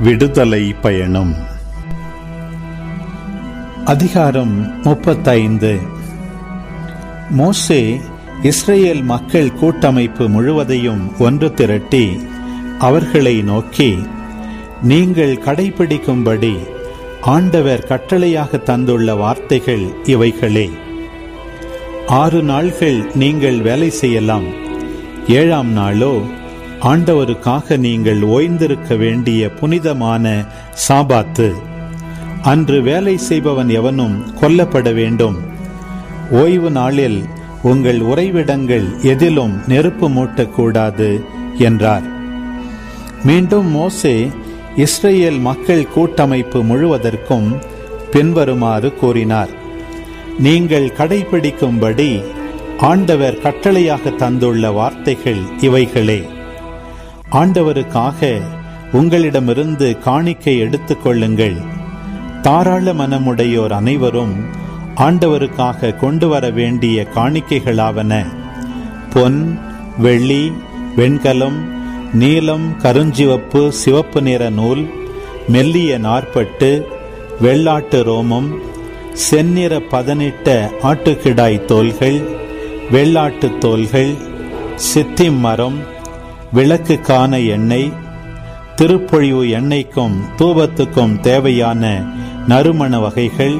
விடுதலை பயணம். அதிகாரம் முப்பத்தைந்து. மோசே இஸ்ரேல் மக்கள் கூட்டமைப்பு முழுவதையும் ஒன்று திரட்டி அவர்களை நோக்கி நீங்கள் கடைபிடிக்கும்படி ஆண்டவர் கட்டளையாக தந்துள்ள வார்த்தைகள் இவைகளே. ஆறு நாள்கள் நீங்கள் வேலை செய்யலாம். ஏழாம் நாளோ ஆண்டவருக்காக நீங்கள் ஓய்ந்திருக்க வேண்டிய புனிதமான சாபாத்து. அன்று வேலை செய்பவன் எவனும் கொல்லப்பட வேண்டும். ஓய்வு நாளில் உங்கள் உறைவிடங்கள் எதிலும் நெருப்பு மூட்டக்கூடாது என்றார். மீண்டும் மோசே இஸ்ரேல் மக்கள் கூட்டமைப்பு முழுவதற்கும் பின்வருமாறு கூறினார். நீங்கள் கடைபிடிக்கும்படி ஆண்டவர் கட்டளையாக தந்துள்ள வார்த்தைகள் இவைகளே. ஆண்டவருக்காக உங்களிடமிருந்து காணிக்கை எடுத்துக்கொள்ளுங்கள் தாராள மனமுடையோர் அனைவரும் ஆண்டவருக்காக கொண்டு வர வேண்டிய காணிக்கைகளாவன. பொன் வெள்ளி வெண்கலம் நீலம் கருஞ்சிவப்பு சிவப்பு நிற நூல் மெல்லிய நாற்பட்டு வெள்ளாட்டு ரோமம் செந்நிற பதனிட்ட ஆட்டுக்கிடாய் தோல்கள் வெள்ளாட்டு தோல்கள் சித்தி மரம் விளக்குக்கான எண்ணெய் திருப்பொழிவு எண்ணெய்க்கும் தூபத்துக்கும் தேவையான நறுமண வகைகள்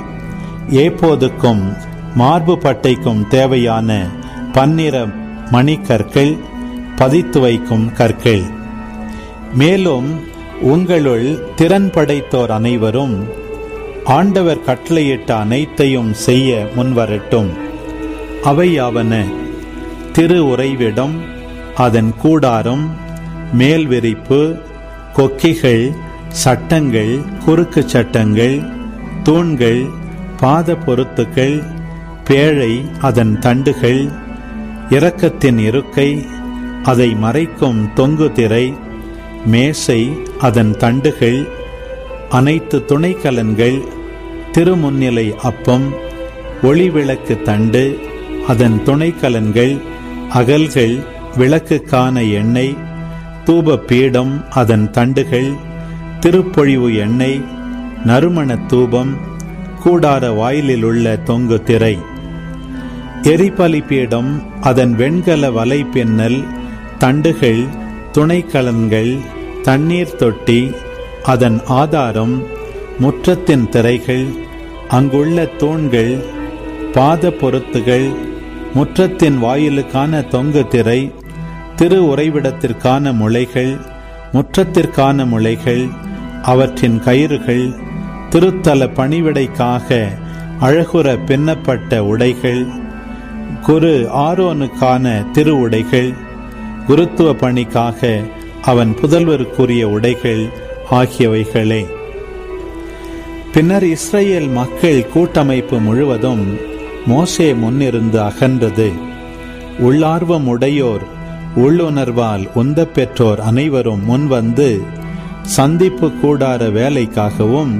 ஏப்போதுக்கும் மார்பு பட்டைக்கும் தேவையான பன்னிற மணிக்கற்கள் பதித்து வைக்கும் கற்கள். மேலும் உங்களுள் திறன் படைத்தோர் அனைவரும் ஆண்டவர் கட்டளையிட்ட அனைத்தையும் செய்ய முன்வரட்டும். அவையாவன திரு உறைவிடம் அதன் கூடாரம் மேல் விரிப்பு கொக்கிகள் சட்டங்கள் குறுக்கு சட்டங்கள் தூண்கள் பாத பொருத்துக்கள் பேழை அதன் தண்டுகள் இரக்கத்தின் இருக்கை அதை மறைக்கும் தொங்கு திரை மேசை அதன் தண்டுகள் அனைத்து துணைக்கலன்கள் திருமுன்னிலை அப்பம் ஒளிவிளக்கு தண்டு அதன் துணைக்கலன்கள் அகல்கள் விளக்குக்கான எண்ணெய் தூப பீடம் அதன் தண்டுகள் திருப்பொழிவு எண்ணெய் நறுமண தூபம் கூடார வாயிலில் உள்ள தொங்கு திரை எரிபலி பீடம் அதன் வெண்கல வலை பின்னல் தண்டுகள் துணைக்கலன்கள் தண்ணீர் தொட்டி அதன் ஆதாரம் முற்றத்தின் திரைகள் அங்குள்ள தூண்கள் பாத பொருத்துகள் முற்றத்தின் வாயிலுக்கான தொங்கு திரை திரு உறைவிடத்திற்கான முளைகள் முற்றத்திற்கான முளைகள் அவற்றின் கயிறுகள் திருத்தல பணிவிடைக்காக அழகுற பின்னப்பட்ட உடைகள் குரு ஆரோனுக்கான திரு உடைகள் குருத்துவ பணிக்காக அவன் புதல்வருக்குரிய உடைகள் ஆகியவைகளே. பின்னர் இஸ்ரேல் மக்கள் கூட்டமைப்பு முழுவதும் மோசே முன்னிருந்து அகன்றது. உள்ளார்வம் உடையோர் உள்ளுணர்வால் உந்த பெற்றோர் அனைவரும் முன்வந்து சந்திப்பு கூடார வேலைக்காகவும்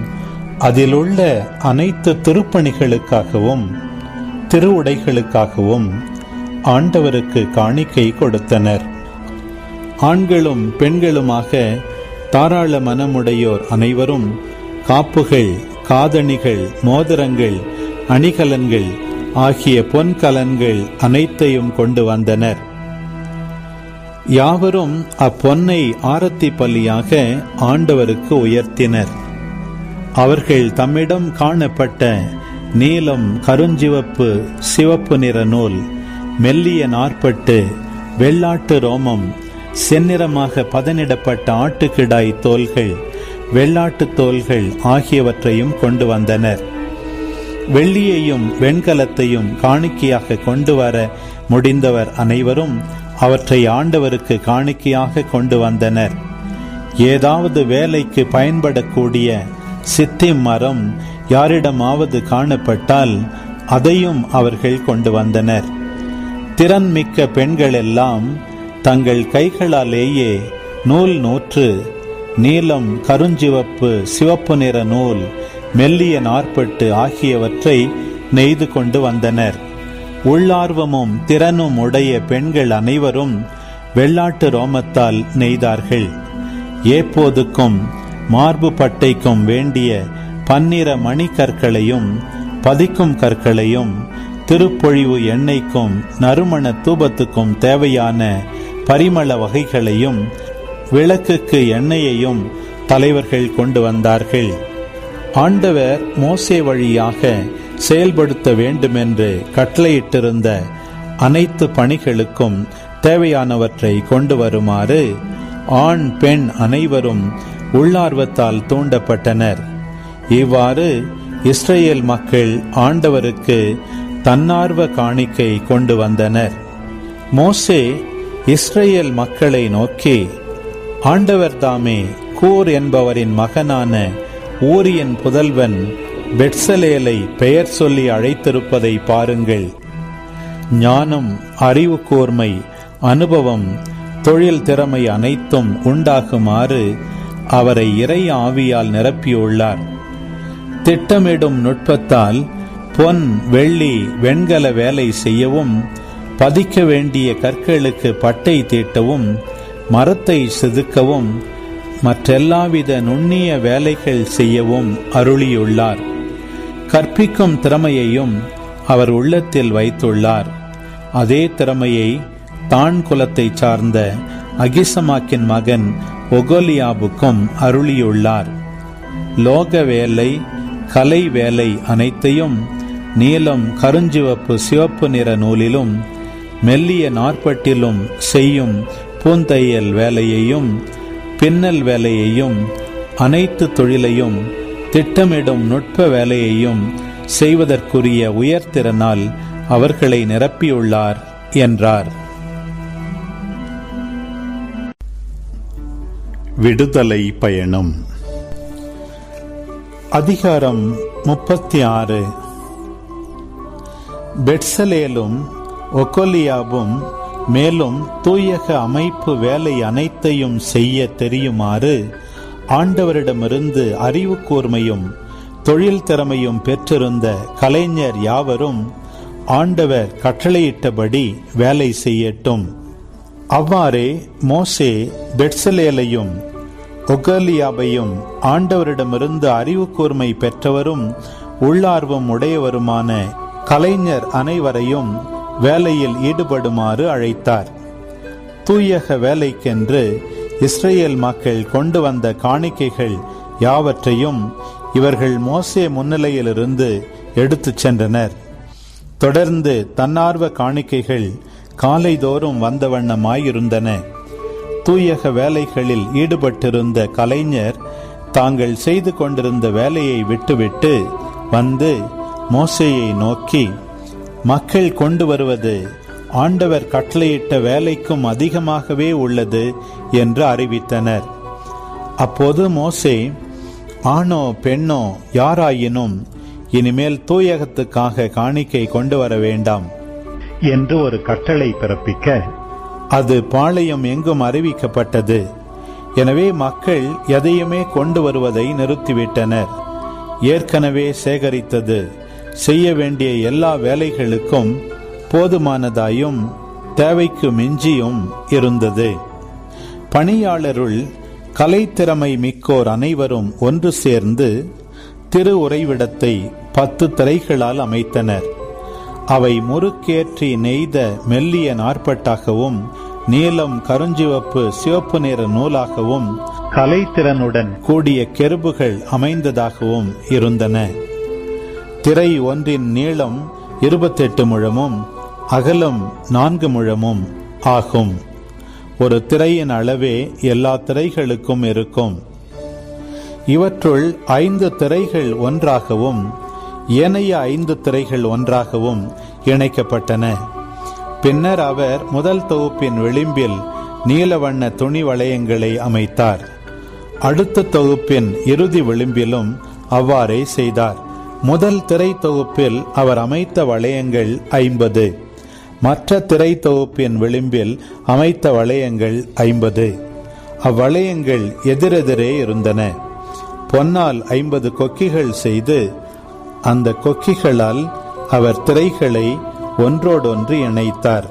அதிலுள்ள அனைத்து திருப்பணிகளுக்காகவும் திருவுடைகளுக்காகவும் ஆண்டவருக்கு காணிக்கை கொடுத்தனர். ஆண்களும் பெண்களுமாக தாராள மனமுடையோர் அனைவரும் காப்புகள் காதணிகள் மோதிரங்கள் அணிகலன்கள் ஆகிய பொன்கலன்கள் அனைத்தையும் கொண்டு வந்தனர். யாவரும் அப்பொன்னை ஆரத்தி பள்ளியாக ஆண்டவருக்கு உயர்த்தினர். அவர்கள் தம்மிடம் காணப்பட்ட நீலம் கருஞ்சிவப்பு சிவப்பு நிற நூல் மெல்லிய நாற்பட்டு வெள்ளாட்டு ரோமம் செந்நிறமாக பதனிடப்பட்ட ஆட்டுக்கிடாய் தோல்கள் வெள்ளாட்டு தோல்கள் ஆகியவற்றையும் கொண்டு வந்தனர். வெள்ளியையும் வெண்கலத்தையும் காணிக்கையாக கொண்டு வர முடிந்தவர் அனைவரும் அவற்றை ஆண்டவருக்கு காணிக்கையாக கொண்டு வந்தனர். ஏதாவது வேலைக்கு பயன்படக்கூடிய சித்தி மரம் யாரிடமாவது காணப்பட்டால் அதையும் அவர்கள் கொண்டு வந்தனர். திறன்மிக்க பெண்களெல்லாம் தங்கள் கைகளாலேயே நூல் நூற்று நீலம் கருஞ்சிவப்பு சிவப்பு நிற நூல் மெல்லிய நாற்பட்டு ஆகியவற்றை நெய்து கொண்டு வந்தனர். உள்ளார்வமும் திறனும் உடைய பெண்கள் அனைவரும் வெள்ளாட்டு ரோமத்தால் நெய்தார்கள். ஏப்போதுக்கும் மார்பு பட்டைக்கும் வேண்டிய பன்னிர மணிக்கற்களையும் பதிக்கும் கற்களையும் திருப்பொழிவு எண்ணெய்க்கும் நறுமண தூபத்துக்கும் தேவையான பரிமள வகைகளையும் விளக்குக்கு எண்ணெயையும் தலைவர்கள் கொண்டு வந்தார்கள். ஆண்டவர் மோசே வழியாக செயல்படுத்த வேண்டுமென்று கட்டளையிட்டிருந்த அனைத்து பணிகளுக்கும் தேவையானவற்றை கொண்டு வருமாறு ஆண் பெண் அனைவரும் உள்ளார்வத்தால் தூண்டப்பட்டனர். இவ்வாறு இஸ்ரேல் மக்கள் ஆண்டவருக்கு தன்னார்வ காணிக்கை கொண்டு வந்தனர். மோசே இஸ்ரேல் மக்களை நோக்கி ஆண்டவர் தாமே கூர் என்பவரின் மகனான ஊரியின் புதல்வன் பெட்சலேலை பெயர் சொல்லி அழைத்திருப்பதை பாருங்கள். ஞானம் அறிவு கூர்மை அனுபவம் தொழில் திறமை அனைத்தும் உண்டாகுமாறு அவரை இறை ஆவியால் நிரப்பியுள்ளார். திட்டமிடும் நுட்பத்தால் பொன் வெள்ளி வெண்கல வேலை செய்யவும் பதிக்க வேண்டிய கற்களுக்கு பட்டை தீட்டவும் மரத்தை செதுக்கவும் மற்றெல்லாவித நுண்ணிய வேலைகள் செய்யவும் அருளியுள்ளார். கற்பிக்கும் திறமையையும் அவர் உள்ளத்தில் வைத்துள்ளார். அதே திறமையை தான் குலத்தை சார்ந்த அகிசமாக்கின் மகன் ஒகோலியாவுக்கும் அருளியுள்ளார். லோக வேலை கலை வேலை அனைத்தையும் நீலம் கருஞ்சிவப்பு சிவப்பு நிற நூலிலும் மெல்லிய நாற்பட்டிலும் செய்யும் பூந்தையல் வேலையையும் பின்னல் வேலையையும் அனைத்து தொழிலையும் திட்டமிடும் நுட்ப வேலையையும் செய்வதற்குரிய உயர்திறனால் அவர்களை நிரப்பியுள்ளார் என்றார். விடுதலை பயணம். அதிகாரம் முப்பத்தி ஆறு பெட்சலேலும் ஒக்கோலியாவும் மேலும் தூயக அமைப்பு வேலை அனைத்தையும் செய்ய தெரியுமாறு ஆண்டவரிடமிருந்து அறிவு கூர்மையும் தொழில் திறமையும் பெற்றிருந்த கலைஞர் யாவரும் ஆண்டவர் கட்டளையிட்டபடி வேலை செய்யட்டும். அவ்வாறே மோசே பெட்சலேலையும் ஒகலியாபையும் ஆண்டவரிடமிருந்து அறிவு கூர்மை பெற்றவரும் உள்ளார்வம் உடையவருமான கலைஞர் அனைவரையும் வேலையில் ஈடுபடுமாறு அழைத்தார். தூயக வேலைக்கென்று இஸ்ரேல் மக்கள் கொண்டு வந்த காணிக்கைகள் யாவற்றையும் இவர்கள் மோசே முன்னிலையிலிருந்து எடுத்துச் சென்றனர். தொடர்ந்து தன்னார்வ காணிக்கைகள் காலைதோறும் வந்த வண்ணமாயிருந்தன. தூயக வேலைகளில் ஈடுபட்டிருந்த கலைஞர் தாங்கள் செய்து கொண்டிருந்த வேலையை விட்டுவிட்டு வந்து மோசையை நோக்கி மக்கள் கொண்டு வருவது ஆண்டவர் கட்டளையிட்ட வேலைக்கும் அதிகமாகவே உள்ளது என்று அறிவித்தனர். அப்போது மோசே ஆணோ பெண்ணோ யாராயினும் இனிமேல் தூயகத்துக்காக காணிக்கை கொண்டு வர வேண்டாம் என்று ஒரு கட்டளை பிறப்பிக்க அது பாளையம் எங்கும் அறிவிக்கப்பட்டது. எனவே மக்கள் எதையுமே கொண்டு வருவதை நிறுத்திவிட்டனர். ஏற்கனவே சேகரித்தது செய்ய வேண்டிய எல்லா வேலைகளுக்கும் போதுமானதாயும் தேவைக்கு மிஞ்சியும் இருந்தது. பணியாளருள் கலைத்திறமை மிக்கோர் அனைவரும் ஒன்று சேர்ந்து திரு உறைவிடத்தை பத்து திரைகளால் அமைத்தனர். அவை முறுக்கேற்றி நெய்த மெல்லிய நாற்பட்டாகவும் நீலம் கருஞ்சிவப்பு சிவப்பு நிற நூலாகவும் கலைத்திறனுடன் கூடிய கெருபுகள் அமைந்ததாகவும் இருந்தன. திரை ஒன்றின் நீளம் இருபத்தெட்டு முழமும் அகலம் நான்கு முழமும் ஆகும். ஒரு திரையின் அளவே எல்லா திரைகளுக்கும் இருக்கும். இவற்றுள் ஐந்து திரைகள் ஒன்றாகவும் ஏனைய ஐந்து திரைகள் ஒன்றாகவும் இணைக்கப்பட்டன. பின்னர் அவர் முதல் தொகுப்பின் விளிம்பில் நீலவண்ண துணி வளையங்களை அமைத்தார். அடுத்த தொகுப்பின் இறுதி விளிம்பிலும் அவ்வாறே செய்தார். முதல் திரை தொகுப்பில் அவர் அமைத்த வளையங்கள் ஐம்பது. மற்ற திரை தொகுப்பின் விளிம்பில் அமைத்த வளையங்கள் ஐம்பது. அவ்வளையங்கள் எதிரெதிரே இருந்தன. பொன்னால் ஐம்பது கொக்கிகள் செய்து அந்த கொக்கிகளால் அவர் திரைகளை ஒன்றோடொன்று இணைத்தார்.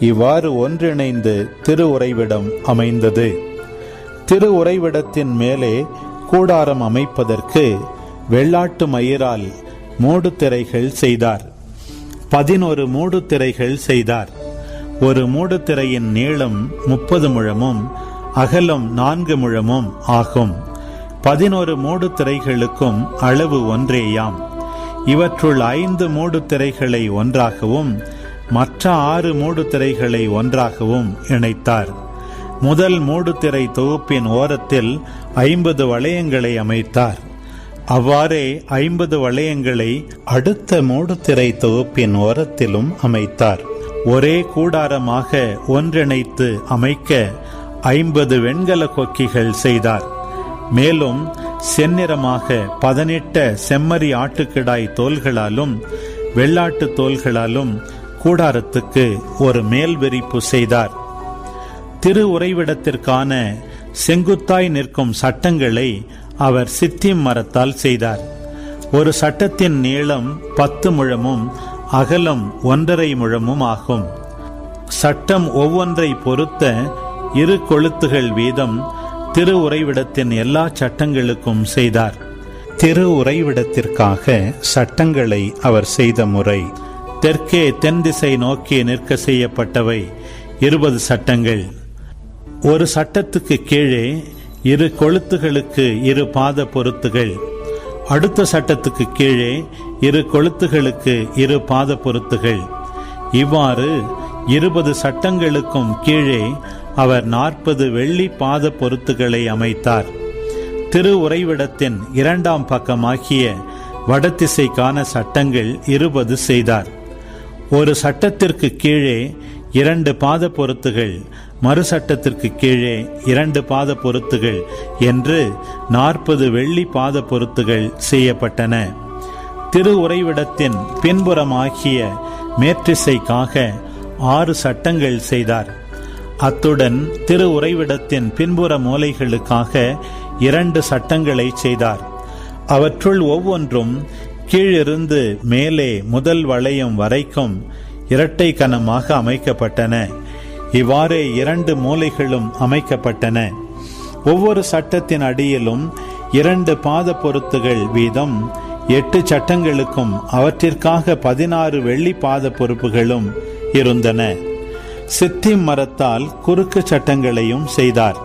இவ்வாறு ஒன்றிணைந்து திரு உறைவிடம் அமைந்தது. திரு உறைவிடத்தின் மேலே கூடாரம் அமைப்பதற்கு வெள்ளாட்டு மயிரால் மூடு திரைகள் செய்தார். பதினொரு மூடு திரைகள் செய்தார். ஒரு மூடு திரையின் நீளம் முப்பது முழமும் அகலம் நான்கு முழமும் ஆகும். பதினொரு மூடு திரைகளுக்கும் அளவு ஒன்றேயாம். இவற்றுள் ஐந்து மூடு திரைகளை ஒன்றாகவும் மற்ற ஆறு மூடு திரைகளை ஒன்றாகவும் இணைத்தார். முதல் மூடு திரை தொகுப்பின் ஓரத்தில் ஐம்பது வளையங்களை அமைத்தார். அவ்வாறே ஐம்பது வளையங்களை அடுத்த மூடுத்திரை தொகுப்பின் ஓரத்திலும் அமைத்தார். ஒரே கூடாரமாக ஒன்றிணைத்து அமைக்க ஐம்பது வெண்கல கொக்கிகள் செய்தார். மேலும் செந்நிறமாக பதனிட்ட செம்மறி ஆட்டுக்கிடாய் தோள்களாலும் வெள்ளாட்டு தோள்களாலும் கூடாரத்துக்கு ஒரு மேல் விரிப்பு செய்தார். திரு உறைவிடத்திற்கான செங்குத்தாய் நிற்கும் சட்டங்களை அவர் சித்திம் மரத்தால் செய்தார். ஒரு சட்டத்தின் நீளம் பத்து முழமும் அகலம் ஒன்றரை முழமும் ஆகும். சட்டம் ஒவ்வொன்றை பொறுத்த இரு கொளுத்துகள் வீதம் திரு உறைவிடத்தின் எல்லா சட்டங்களுக்கும் செய்தார். திரு உறைவிடத்திற்காக சட்டங்களை அவர் செய்த முறை. தெற்கே தென் திசை நோக்கி நிற்க செய்யப்பட்டவை இருபது சட்டங்கள். ஒரு சட்டத்துக்கு கீழே இரு கொளுத்துகளுக்கு இரு பாத பொருத்துகள். அடுத்த சட்டத்துக்கு கீழே இரு கொளுத்துகளுக்கு இரு பாத பொருத்துகள். இவ்வாறு இருபது சட்டங்களுக்கும் கீழே அவர் நாற்பது வெள்ளி பாத பொருத்துகளை அமைத்தார். திரு உறைவிடத்தின் இரண்டாம் பக்கமாகிய வடதிசைக்கான சட்டங்கள் இருபது செய்தார். ஒரு சட்டத்திற்கு கீழே இரண்டு பாத பொருத்துகள் மறுசட்டத்திற்கு கீழே இரண்டு பாத பொருத்துகள் என்று நாற்பது வெள்ளி பாத பொருத்துகள் செய்யப்பட்டன. திரு உறைவிடத்தின் பின்புறமாகிய மேற்றிசைக்காக ஆறு சட்டங்கள் செய்தார். அத்துடன் திரு உறைவிடத்தின் பின்புற மூலைகளுக்காக இரண்டு சட்டங்களை செய்தார். அவற்றுள் ஒவ்வொன்றும் கீழிருந்து மேலே முதல் வளையம் வரைக்கும் இரட்டை கனமாக அமைக்கப்பட்டன. இவ்வாறே இரண்டு மூலைகளும் அமைக்கப்பட்டன. ஒவ்வொரு சட்டத்தின் அடியிலும் இரண்டு பாத பொருத்துகள் வீதம் எட்டு சட்டங்களுக்கும் அவற்றிற்காக பதினாறு வெள்ளி பாத பொறுப்புகளும் இருந்தன. சித்தி மரத்தால் குறுக்கு சட்டங்களையும் செய்தார்.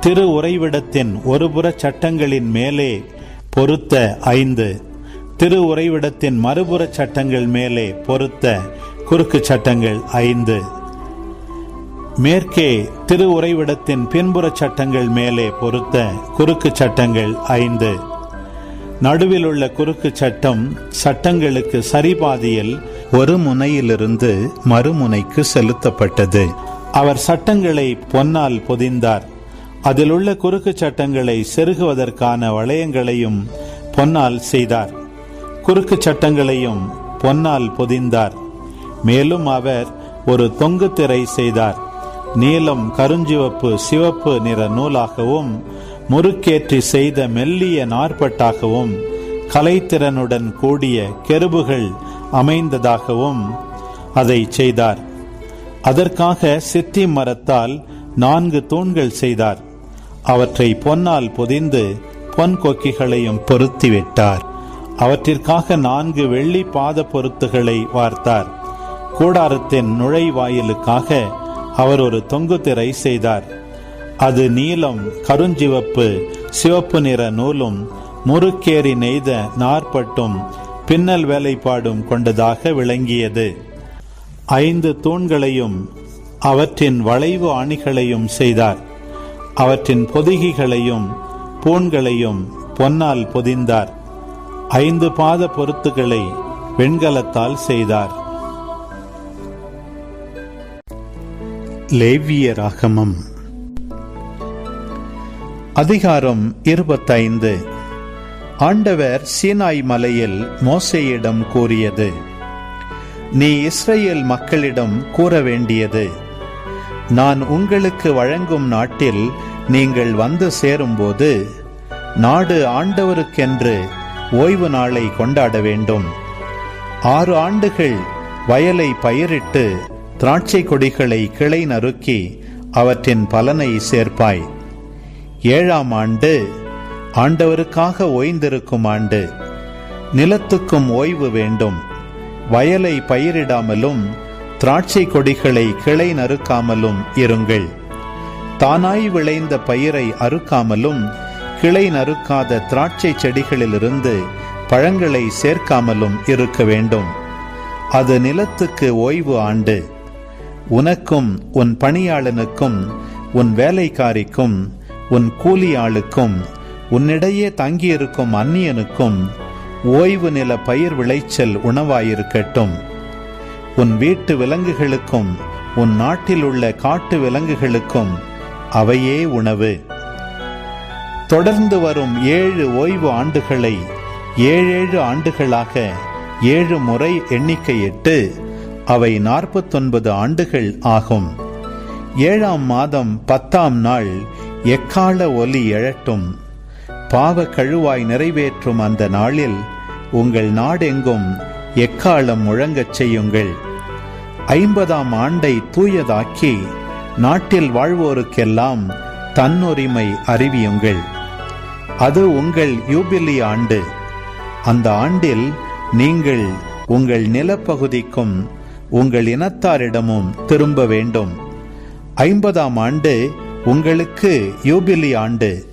திரு உறைவிடத்தின் ஒருபுற சட்டங்களின் மேலே பொருத்த ஐந்து திரு உறைவிடத்தின் மறுபுற சட்டங்கள் மேலே பொருத்த குறுக்கு சட்டங்கள் ஐந்து. மேற்கே திரு உறைவிடத்தின் பின்புற சட்டங்கள் மேலே பொருத்த குறுக்கு சட்டங்கள் ஐந்து. நடுவில் உள்ள குறுக்கு சட்டம் சட்டங்களுக்கு சரிபாதியில் ஒரு முனையிலிருந்து மறுமுனைக்கு செலுத்தப்பட்டது. அவர் சட்டங்களை பொன்னால் பொதிந்தார். அதில் உள்ள குறுக்கு சட்டங்களை செருகுவதற்கான வளையங்களையும் பொன்னால் செய்தார். குறுக்கு சட்டங்களையும் பொன்னால் பொதிந்தார். மேலும் அவர் ஒரு தொங்கு திரை செய்தார். நீலம் கருஞ்சிவப்பு சிவப்பு நிற நூலாகவும் முறுக்கேற்றி செய்த மெல்லிய நாற்பட்டாகவும் கலைத்திறனுடன் கூடிய கெருபுகள் அமைந்ததாகவும் அதை செய்தார். அதற்காக சித்தி மரத்தால் நான்கு தூண்கள் செய்தார். அவற்றை பொன்னால் பொதிந்து பொன் கொக்கிகளையும் பொருத்திவிட்டார். அவற்றிற்காக நான்கு வெள்ளி பாத பொருத்துகளை வார்த்தார். கூடாரத்தின் நுழைவாயிலுக்காக அவர் ஒரு தொங்கு திரை செய்தார். அது நீலம் கருஞ்சிவப்பு சிவப்பு நிற நூலும் முறுக்கேறி நெய்த நாற்பட்டும் பின்னல் வேலைப்பாடும் கொண்டதாக விளங்கியது. ஐந்து தூண்களையும் அவற்றின் வளைவு ஆணிகளையும் செய்தார். அவற்றின் பொதிகைகளையும் பூண்களையும் பொன்னால் பொதிந்தார். ஐந்து பாத பொருத்துகளை வெண்கலத்தால் செய்தார். லேவிய ராகமம் அதிகாரம் இருபத்தைந்து. ஆண்டவர் சீனாய் மலையில் மோசையிடம் கூறியது நீ இஸ்ரேல் மக்களிடம் கூற வேண்டியது நான் உங்களுக்கு வழங்கும் நாட்டில் நீங்கள் வந்து சேரும்போது நாடு ஆண்டவருக்கென்று ஓய்வு நாளை கொண்டாட வேண்டும். ஆறு ஆண்டுகள் வயலை பயிரிட்டு திராட்சை கொடிகளை கிளை நறுக்கி அவற்றின் பலனை சேர்ப்பாய். ஏழாம் ஆண்டு ஆண்டவருக்காக ஓய்ந்திருக்கும் ஆண்டு. நிலத்துக்கும் ஓய்வு வேண்டும். வயலை பயிரிடாமலும் திராட்சை கொடிகளை கிளை நறுக்காமலும் இருங்கள். தானாய் விளைந்த பயிரை அறுக்காமலும் கிளை நறுக்காத திராட்சை செடிகளிலிருந்து பழங்களை சேர்க்காமலும் இருக்க வேண்டும். அது நிலத்துக்கு ஓய்வு ஆண்டு. உனக்கும் உன் பணியாளனுக்கும் உன் வேலைக்காரிக்கும் உன் கூலியாளுக்கும் உன்னிடையே தங்கியிருக்கும் அந்நியனுக்கும் ஓய்வு நில பயிர் விளைச்சல் உணவாயிருக்கட்டும். உன் வீட்டு விலங்குகளுக்கும் உன் நாட்டில் உள்ள காட்டு விலங்குகளுக்கும் அவையே உணவு. தொடர்ந்து வரும் ஏழு ஓய்வு ஆண்டுகளை ஏழேழு ஆண்டுகளாக ஏழு முறை எண்ணிக்கையிட்டு அவை நாற்பத்தொன்பது ஆண்டுகள் ஆகும். ஏழாம் மாதம் பத்தாம் நாள் எக்கால ஒலி எழட்டும். பாவ கழுவாய் நிறைவேற்றும் அந்த நாளில் உங்கள் நாடெங்கும் எக்காலம் முழங்கச் செய்யுங்கள். ஐம்பதாம் ஆண்டை தூயதாக்கி நாட்டில் வாழ்வோருக்கெல்லாம் தன்னுரிமை அறிவியுங்கள். அது உங்கள் யூபிலி ஆண்டு. அந்த ஆண்டில் நீங்கள் உங்கள் நிலப்பகுதிக்கும் உங்கள் இனத்தாரிடமும் திரும்ப வேண்டும். ஐம்பதாம் ஆண்டு உங்களுக்கு யூபிலி ஆண்டு.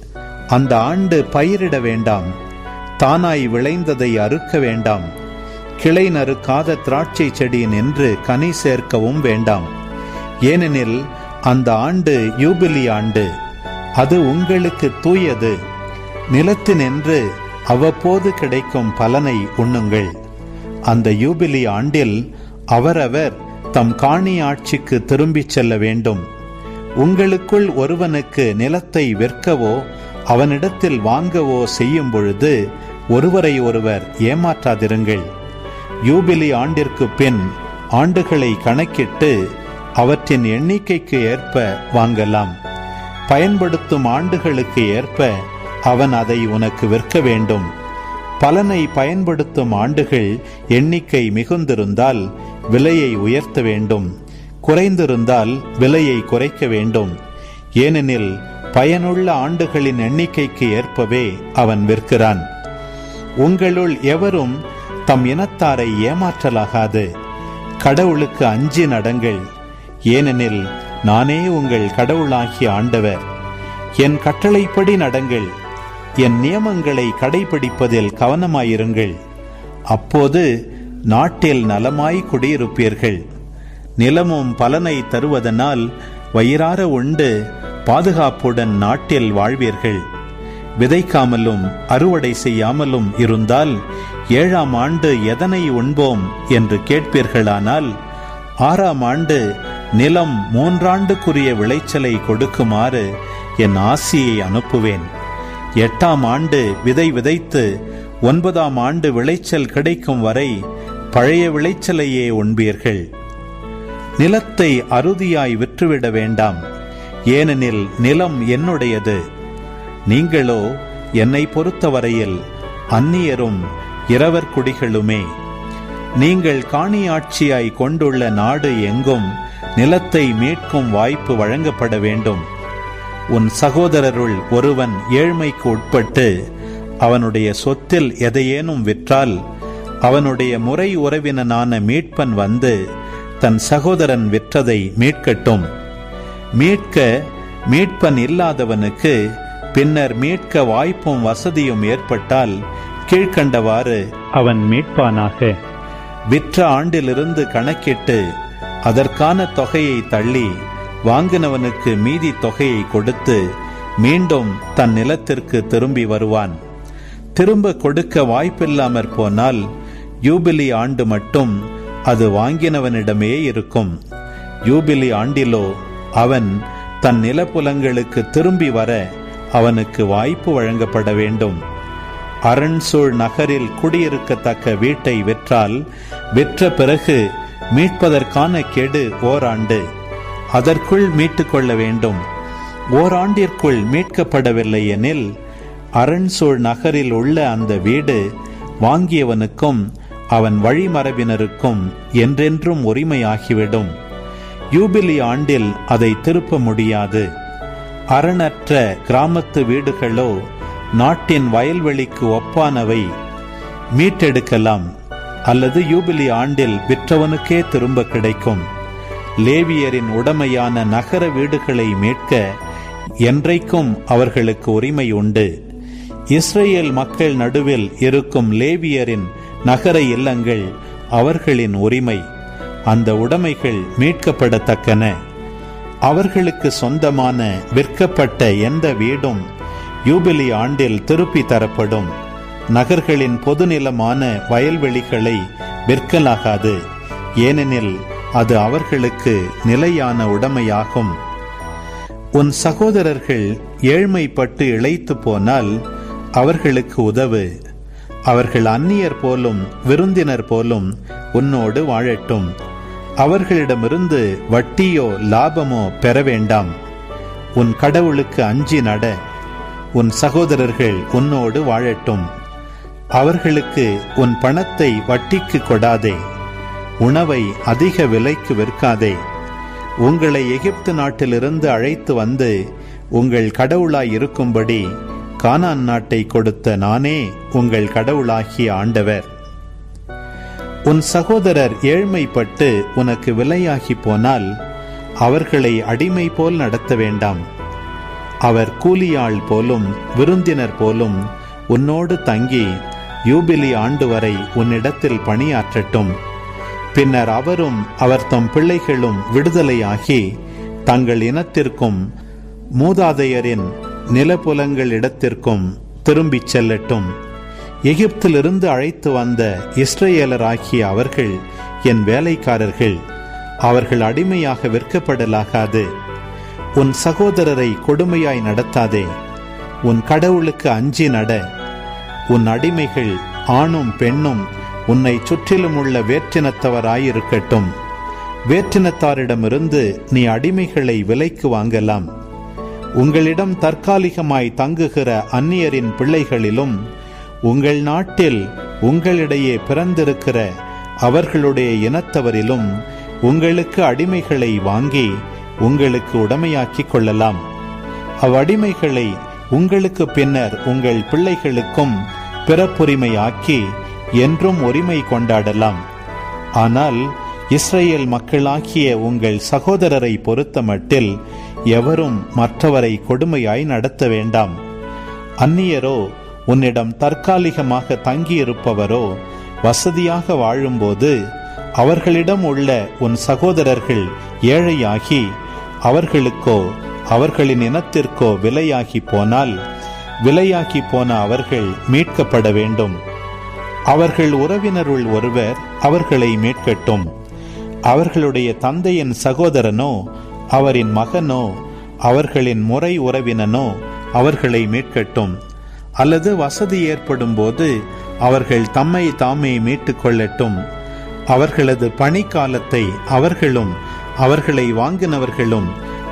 அந்த ஆண்டு பயிரிட வேண்டாம். தானாய் விளைந்ததை அறுக்க வேண்டாம். கிளை நறுக்காத திராட்சை செடி நின்று கனி சேர்க்கவும் வேண்டாம். ஏனெனில் அந்த ஆண்டு யூபிலி ஆண்டு. அது உங்களுக்கு தூயது. நிலத்தினின்று அவ்வப்போது கிடைக்கும் பலனை உண்ணுங்கள். அந்த யூபிலி ஆண்டில் அவரவர் தம் காணி ஆட்சிக்கு திரும்பிச் செல்ல வேண்டும். உங்களுக்குள் ஒருவனுக்கு நிலத்தை விற்கவோ அவனிடத்தில் வாங்கவோ செய்யும் பொழுது ஒருவரை ஒருவர் ஏமாற்றாதிருங்கள். யூபிலி ஆண்டிற்கு பின் ஆண்டுகளை கணக்கிட்டு அவற்றின் எண்ணிக்கைக்கு ஏற்ப வாங்கலாம். பயன்படுத்தும் ஆண்டுகளுக்கு ஏற்ப அவன் அதை உனக்கு விற்க வேண்டும். பலனை பயன்படுத்தும் ஆண்டுகள் எண்ணிக்கை மிகுந்திருந்தால் விலையை உயர்த்த வேண்டும். குறைந்திருந்தால் விலையை குறைக்க வேண்டும். ஏனெனில் பயனுள்ள ஆண்டுகளின் எண்ணிக்கைக்கு ஏற்பவே அவன் விற்கிறான். உங்களுள் எவரும் தம் இனத்தாரை ஏமாற்றலாகாது. கடவுளுக்கு அஞ்சி நடங்கள். ஏனெனில் நானே உங்கள் கடவுளாகிய ஆண்டவர். என் கட்டளைப்படி நடங்கள். என் நியமங்களை கடைபிடிப்பதில் கவனமாயிருங்கள். அப்போது நாட்டில் நலமாய் குடியிருப்பீர்கள். நிலமும் பலனை தருவதனால் வயிறார உண்டு பாதுகாப்புடன் நாட்டில் வாழ்வீர்கள். விதைக்காமலும் அறுவடை செய்யாமலும் இருந்தால் ஏழாம் ஆண்டு எதனை உண்போம் என்று கேட்பீர்களானால் ஆறாம் ஆண்டு நிலம் மூன்றாண்டுக்குரிய விளைச்சலை கொடுக்குமாறு என் ஆசியை அனுப்புவேன். எட்டாம் ஆண்டு விதை விதைத்து ஒன்பதாம் ஆண்டு விளைச்சல் கிடைக்கும் வரை பழைய விளைச்சலையே உண்பீர்கள். நிலத்தை அறுதியாய் விற்றுவிட வேண்டாம். ஏனெனில் நிலம் என்னுடையது. நீங்களோ என்னை பொறுத்தவரையில் அந்நியரும் இரவர் குடிகளுமே. நீங்கள் காணியாட்சியாய் கொண்டுள்ள நாடு எங்கும் நிலத்தை மீட்கும் வாய்ப்பு வழங்கப்பட வேண்டும். உன் சகோதரருள் ஒருவன் ஏழ்மைக்கு உட்பட்டு அவனுடைய சொத்தில் எதையேனும் விற்றால் அவனுடைய முறை உறவினனான மீட்பன் வந்து தன் சகோதரன் விற்றதை மீட்கட்டும். மீட்க மீட்பன் இல்லாதவனுக்கு பின்னர் மீட்க வாய்ப்பும் வசதியும் ஏற்பட்டால் கீழ்கண்டவாறு அவன் மீட்பானாக. விற்ற ஆண்டிலிருந்து கணக்கிட்டு அதற்கான தொகையை தள்ளி வாங்கினவனுக்கு மீதி தொகையை கொடுத்து மீண்டும் தன் நிலத்திற்கு திரும்பி வருவான். திரும்ப கொடுக்க வாய்ப்பில்லாமற் போனால் யூபிலி ஆண்டு மட்டும் அது வாங்கினவனிடமே இருக்கும். யூபிலி ஆண்டிலோ அவன் தன் நிலப்புலங்களுக்கு திரும்பி வர அவனுக்கு வாய்ப்பு வழங்கப்பட வேண்டும். அரண்சூழ் நகரில் குடியிருக்கத்தக்க வீட்டை விற்றால் விற்ற பிறகு மீட்பதற்கான கெடு ஓராண்டு. அதற்குள் மீட்டுக்கொள்ள வேண்டும். ஓராண்டிற்குள் மீட்கப்படவில்லை எனில் அரண்சூழ் நகரில் உள்ள அந்த வீடு வாங்கியவனுக்கும் அவன் வழிமரபினருக்கும் என்றென்றும் உரிமையாகிவிடும். யூபிலி ஆண்டில் அதை திருப்ப முடியாது. அரணற்ற கிராமத்து வீடுகளோ நாட்டின் வயல்வெளிக்கு ஒப்பானவை மீட்டெடுக்கலாம். அல்லது யூபிலி ஆண்டில் விற்றவனுக்கே திரும்ப கிடைக்கும். லேவியரின் உடமையான நகர வீடுகளை மீட்க என்றைக்கும் அவர்களுக்கு உரிமை உண்டு. இஸ்ரேல் மக்கள் நடுவில் இருக்கும் லேவியரின் நகர இல்லங்கள் அவர்களின் உரிமை. அந்த உடைமைகள் மீட்கப்படத்தக்கன. அவர்களுக்கு சொந்தமான விற்கப்பட்ட எந்த வீடும் யூபிலி ஆண்டில் திருப்பி தரப்படும். நகர்களின் பொதுநிலமான வயல்வெளிகளை விற்கலாகாது. ஏனெனில் அது அவர்களுக்கு நிலையான உடைமையாகும். உன் சகோதரர்கள் ஏழ்மைப்பட்டு இழைத்து போனால் அவர்களுக்கு உதவு. அவர்கள் அந்நியர் போலும் விருந்தினர் போலும் உன்னோடு வாழட்டும். அவர்களிடமிருந்து வட்டியோ லாபமோ பெற வேண்டாம். உன் கடவுளுக்கு அஞ்சி நட. உன் சகோதரர்கள் உன்னோடு வாழட்டும். அவர்களுக்கு உன் பணத்தை வட்டிக்கு கொடாதே. உணவை அதிக விலைக்கு விற்காதே. உங்களை எகிப்து நாட்டிலிருந்து அழைத்து வந்து உங்கள் கடவுளாய் இருக்கும்படி கானான் நாட்டை கொடுத்த நானே உங்கள் கடவுளாகிய ஆண்டவர். உன் சகோதரர் ஏழ்மைப்பட்டு உனக்கு விலையாகி போனால் அவர்களை அடிமை போல் நடத்த வேண்டாம். அவர் கூலியாள் போலும் விருந்தினர் போலும் உன்னோடு தங்கி யூபிலி ஆண்டு வரை உன்னிடத்தில் பணியாற்றட்டும். பின்னர் அவரும் அவர் தம் பிள்ளைகளும் விடுதலையாகி தங்கள் இனத்திற்கும் மூதாதையரின் நிலப்புலங்களிடத்திற்கும் திரும்பிச் செல்லட்டும். எகிப்திலிருந்து அழைத்து வந்த இஸ்ரேலராகிய அவர்கள் என் வேலைக்காரர்கள் அவர்கள் அடிமையாக விற்கப்படலாகாது. உன் சகோதரரை கொடுமையாய் நடத்தாதே. உன் கடவுளுக்கு அஞ்சி நட. உன் அடிமைகள் ஆணும் பெண்ணும் உன்னை சுற்றிலும் உள்ள வேற்றினத்தவராயிருக்கட்டும். வேற்றினத்தாரிடமிருந்து நீ அடிமைகளை விலைக்கு வாங்கலாம். உங்களிடம் தற்காலிகமாய் தங்குகிற அந்நியரின் பிள்ளைகளிலும் உங்கள் நாட்டில் உங்களிடையே பிறந்திருக்கிற அவர்களுடைய இனத்தவரிலும் உங்களுக்கு அடிமைகளை வாங்கி உங்களுக்கு உடமையாக்கிக் கொள்ளலாம். அவ்வடிமைகளை உங்களுக்கு பின்னர் உங்கள் பிள்ளைகளுக்கும் பிறப்புரிமையாக்கி என்றும் உரிமை கொண்டாடலாம். ஆனால் இஸ்ரேல் மக்களாகிய உங்கள் சகோதரரை பொறுத்தமட்டில் எவரும் மற்றவரை கொடுமையாய் நடத்த வேண்டாம். அந்நியரோ உன்னிடம் தற்காலிகமாக தங்கியிருப்பவரோ வசதியாக வாழும்போது அவர்களிடம் உள்ள உன் சகோதரர்கள் ஏழையாகி அவர்களுக்கோ அவர்களின் இனத்திற்கோ விலையாகி போனால் விலையாகி போன அவர்கள் மீட்கப்பட வேண்டும். அவர்கள் உறவினருள் ஒருவர் அவர்களை மீட்கட்டும். அவர்களுடைய தந்தையின் சகோதரனோ அவரின் மகனோ அவர்களின் முறை உறவினனோ அவர்களை மீட்கட்டும். அல்லது வசதி ஏற்படும் போது அவர்கள் தம்மை தாமே மீட்டுக் கொள்ளட்டும் அவர்களது பணிக்காலத்தை அவர்களும் அவர்களை வாங்கினவர்களும்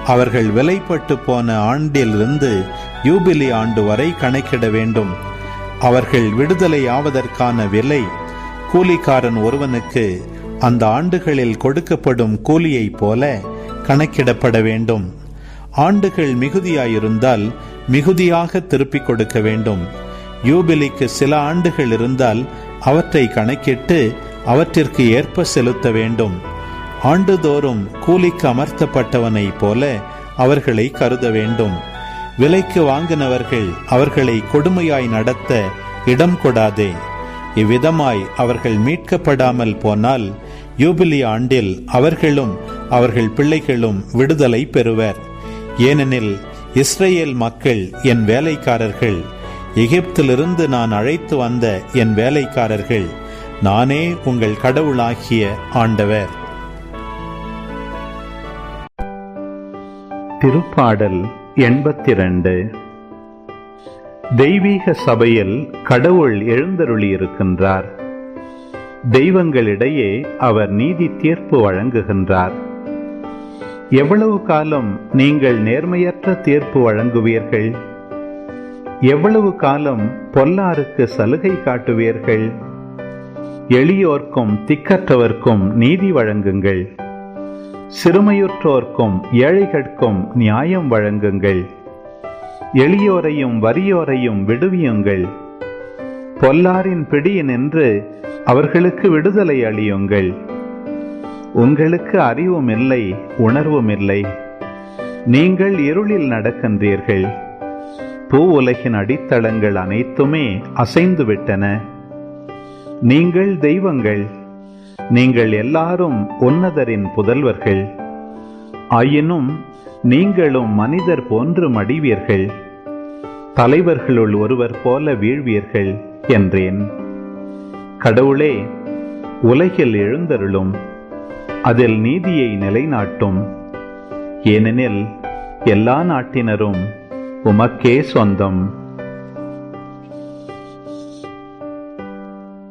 அவர்கள் விலைப்பட்டு போன ஆண்டிலிருந்து யூபிலி ஆண்டு வரை கணக்கிட வேண்டும். அவர்கள் விடுதலை ஆவதற்கான விலை கூலிக்காரன் ஒருவனுக்கு அந்த ஆண்டுகளில் கொடுக்கப்படும் கூலியைப் போல கணக்கிடப்பட வேண்டும். ஆண்டுகள் மிகுதியாயிருந்தால் மிகுதியாக திருப்பிக் கொடுக்க வேண்டும். யூபிலிக்கு சில ஆண்டுகள் இருந்தால் அவற்றை கணக்கிட்டு அவற்றிற்கு ஏற்ப செலுத்த வேண்டும். ஆண்டுதோறும் கூலிக்கு அமர்த்தப்பட்டவனைப் போல அவர்களை கருத வேண்டும். விலைக்கு வாங்கினவர்கள் அவர்களை கொடுமையாய் நடத்த இடம் கொடாதே. இவ்விதமாய் அவர்கள் மீட்கப்படாமல் போனால் யூபிலி ஆண்டில் அவர்களும் அவர்கள் பிள்ளைகளும் விடுதலை பெறுவர். ஏனெனில் இஸ்ரேல் மக்கள் என் வேலைக்காரர்கள் எகிப்திலிருந்து நான் அழைத்து வந்த என் வேலைக்காரர்கள் நானே உங்கள் கடவுளாகிய ஆண்டவர். திருப்பாடல் எண்பத்தி ரெண்டு தெய்வீக சபையில் கடவுள் எழுந்தருளியிருக்கின்றார். தெய்வங்களிடையே அவர் நீதி தீர்ப்பு வழங்குகின்றார். எவ்வளவு காலம் நீங்கள் நேர்மையற்ற தீர்ப்பு வழங்குவீர்கள்? எவ்வளவு காலம் பொல்லாருக்கு சலுகை காட்டுவீர்கள்? எளியோர்க்கும் திக்கற்றவர்க்கும் நீதி வழங்குங்கள். சிறுமையுற்றோர்க்கும் ஏழைகட்கும் நியாயம் வழங்குங்கள். எளியோரையும் வறியோரையும் விடுவியுங்கள். பொல்லாரின் பிடியினின்று அவர்களுக்கு விடுதலை அளியுங்கள். உங்களுக்கு அறிவும் இல்லை உணர்வும் இல்லை நீங்கள் இருளில் நடக்கின்றீர்கள். பூ உலகின் அடித்தளங்கள் அனைத்துமே அசைந்து விட்டன நீங்கள் தெய்வங்கள். நீங்கள் எல்லாரும் உன்னதரின் புதல்வர்கள். ஆயினும் நீங்களும் மனிதர் போன்று மடிவீர்கள் தலைவர்களுள் ஒருவர் போல வீழ்வீர்கள் என்றேன். கடவுளே உலகில் எழுந்தருளும். அதில் நீதியை நிலைநாட்டும். ஏனெனில் எல்லா நாட்டினரும் உமக்கே சொந்தம்.